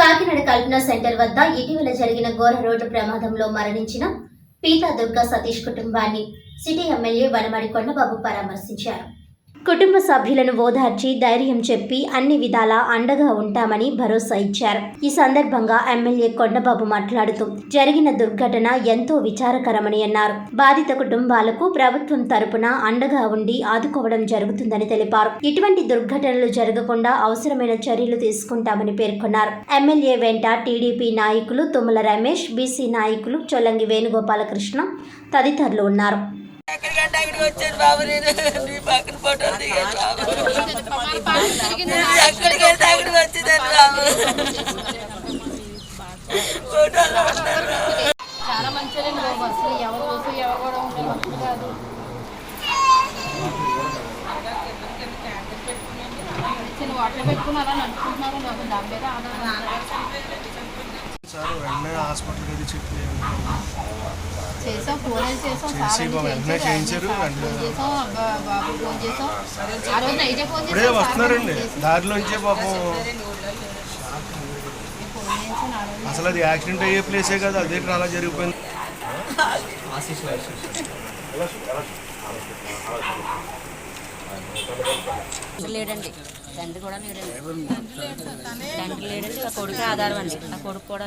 కాకినాడ కల్పన centre వద్ద ఇటీవల జరిగిన ఘోర రోడ్డు ప్రమాదంలో మరణించిన పీతా దుర్గా సతీష్ కుటుంబాన్ని సిటీ ఎమ్మెల్యే వనమడి కొండబాబు పరామర్శించారు. కుటుంబ సభ్యులను ఓదార్చి ధైర్యం చెప్పి అన్ని విధాలా అండగా ఉంటామని భరోసా ఇచ్చారు. ఈ సందర్భంగా ఎమ్మెల్యే కొండబాబు మాట్లాడుతూ జరిగిన దుర్ఘటన ఎంతో విచారకరమని అన్నారు. బాధిత కుటుంబాలకు ప్రభుత్వం తరపున అండగా ఉండి ఆదుకోవడం జరుగుతుందని తెలిపారు. ఇటువంటి దుర్ఘటనలు జరగకుండా అవసరమైన చర్యలు తీసుకుంటామని పేర్కొన్నారు. ఎమ్మెల్యే వెంట టీడీపీ నాయకులు తుమ్మల రమేష్ బీసీ నాయకులు చొల్లంగి వేణుగోపాలకృష్ణ తదితరులు ఉన్నారు. ఎక్కడికంటే అక్కడికి వచ్చాను బాబు నేను నీ పక్కన ఫోటో దిగాను బాబు. ఎక్కడికి వెళ్తే అక్కడికి బాబు. ఫోటోలో చాలా మంచిదండి బాబు అసలు ఎవరు కోసం ఎవరు కూడా ఉంటే కాదు. చిన్న వాటర్ అలా నడుపుకుంటున్నారు దాని మీద ఆధారం సార్ వెంటనే హాస్పిటల్కి అది చేసాం ఫోన్ చేసాం చేసి వెంటనే చేయించారు, ఇప్పుడే వస్తున్నారండి. దారిలోంచే పాపం అసలు అది యాక్సిడెంట్ అయ్యే ప్లేసే కదా అదే అలా జరిగిపోయింది. లేడండి. తండ్రి కూడా లేడండి. తండ్రి లేడండి. ఆ కొడుకు ఆధారం అండి. ఆ కొడుకు కూడా